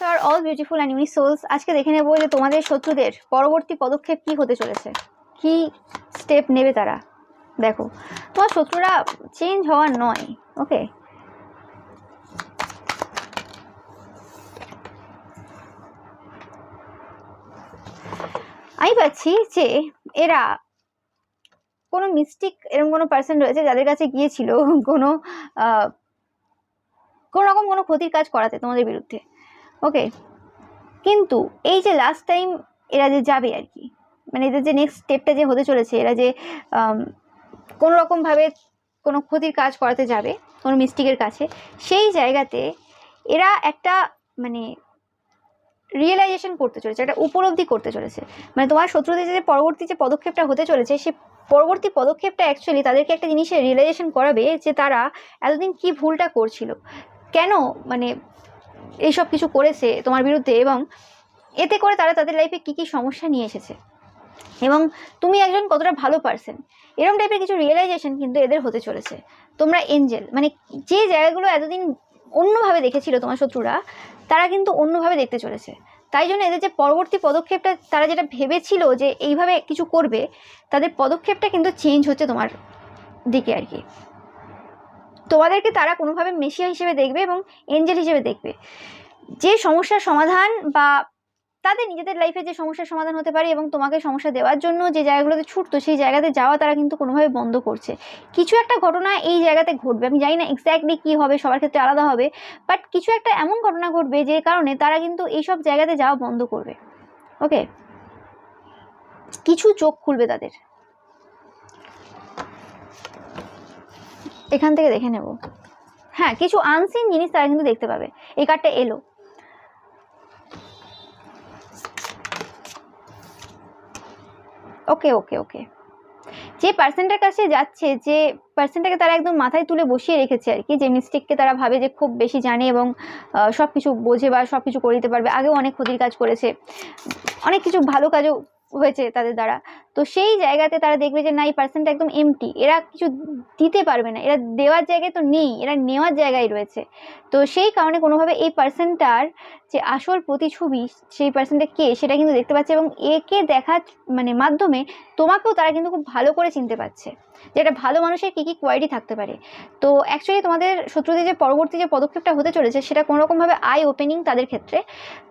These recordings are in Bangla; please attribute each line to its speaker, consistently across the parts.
Speaker 1: R all beautiful and souls আজকে দেখে নেব যে তোমাদের শত্রুদের পরবর্তী পদক্ষেপ কি হতে চলেছে। কি স্টেপ নেবে তারা? দেখো, তোমার শত্রুরা চেঞ্জ হওয়ার নয় ওকে আমি পাচ্ছি যে এরা কোনো মিস্টিক এরকম কোনো পার্সন রয়েছে যাদের কাছে গিয়েছিল কোনো কোনো রকম কোনো ক্ষতির কাজ করাতে তোমাদের বিরুদ্ধে। ওকে কিন্তু এই যে লাস্ট টাইম এরা যে যাবে আর কি মানে এদের যে নেক্সট স্টেপটা যে হতে চলেছে, এরা যে কোনো রকমভাবে কোনো ক্ষতির কাজ করাতে যাবে, কোনো মিস্টিকের কাছে, সেই জায়গাতে এরা একটা মানে রিয়েলাইজেশন করতে চলেছে, একটা উপলব্ধি করতে চলেছে। মানে তোমার শত্রুদের যে পরবর্তী যে পদক্ষেপটা হতে চলেছে, সে পরবর্তী পদক্ষেপটা অ্যাকচুয়ালি তাদেরকে একটা জিনিসের রিয়েলাইজেশন করাবে যে তারা এতদিন কি ভুলটা করছিল। কেন? মানে এইসব কিছু করেছে তোমার বিরুদ্ধে এবং এতে করে তারা তাদের লাইফে কী কী সমস্যা নিয়ে এসেছে। এবং তুমি একজন কতটা ভালো পার্সন এরকম টাইপের কিছু রিয়েলাইজেশন কিন্তু এদের হতে চলেছে। তোমরা এঞ্জেল মানে যে জায়গাগুলো এতদিন অন্যভাবে দেখেছিল তোমার শত্রুরা, তারা কিন্তু অন্যভাবে দেখতে চলেছে। তাই জন্য এদের যে পরবর্তী পদক্ষেপটা তারা যেটা ভেবেছিল যে এইভাবে কিছু করবে, তাদের পদক্ষেপটা কিন্তু চেঞ্জ হচ্ছে তোমার দিকে আর কি। তোমাদেরকে তারা কোনোভাবে মেশিয়া হিসেবে দেখবে এবং এঞ্জেল হিসেবে দেখবে। যে সমস্যার সমাধান বা তাদের নিজেদের লাইফে যে সমস্যার সমাধান হতে পারে এবং তোমাকে সমস্যা দেওয়ার জন্য যে জায়গাগুলোতে ছুটতো সেই জায়গাতে যাওয়া তারা কিন্তু কোনোভাবে বন্ধ করছে। কিছু একটা ঘটনা এই জায়গাতে ঘটবে। আমি জানি না এক্স্যাক্টলি কী হবে, সবার ক্ষেত্রে আলাদা হবে বাট কিছু একটা এমন ঘটনা ঘটবে যে কারণে তারা কিন্তু এইসব জায়গাতে যাওয়া বন্ধ করবে। ওকে কিছু চোখ খুলবে তাদের। এখান থেকে দেখে নেব। হ্যাঁ কিছু আনসিন জিনিস তারা কিন্তু দেখতে পাবে। এই কার্ডটা এলো। ওকে ওকে ওকে। যে পার্সেন্টের কাছে যাচ্ছে, যে পার্সেন্টটাকে তারা একদম মাথায় তুলে বসিয়ে রেখেছে আর কি, যে মিস্টেককে তারা ভাবে যে খুব বেশি জানে এবং সব কিছু বোঝে বা সব কিছু করে দিতে পারবে। আগেও অনেক ক্ষতির কাজ করেছে। অনেক কিছু ভালো কাজও হয়েছে তাদের দ্বারা। তো সেই জায়গাতে তারা দেখবে যে, না, এই পার্সনটা একদম এমটি এরা কিছু দিতে পারবে না। এরা দেওয়ার জায়গায় তো নেই। এরা নেওয়ার জায়গায় রয়েছে। তো সেই কারণে কোনোভাবে এই পার্সনটার যে আসল প্রতিছবি সেই পার্সনটা কে, সেটা কিন্তু দেখতে পাচ্ছে এবং একে দেখার মানে মাধ্যমে তোমাকেও তারা কিন্তু খুব ভালো করে চিনতে পারছে যে একটা ভালো মানুষের কী কী কোয়ালিটি থাকতে পারে। তো অ্যাকচুয়ালি তোমাদের শত্রুদের যে পরবর্তী যে পদক্ষেপটা হতে চলেছে, সেটা কোনোরকমভাবে আই ওপেনিং তাদের ক্ষেত্রে।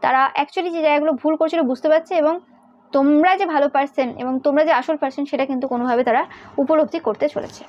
Speaker 1: তারা অ্যাকচুয়ালি যে জায়গাগুলো ভুল করছিল বুঝতে পারছে এবং তোমরা যে ভালো পার্সেন এবং তোমরা যে আসল পার্সন সেটা কিন্তু কোনোভাবে তারা উপলব্ধি করতে চলেছে।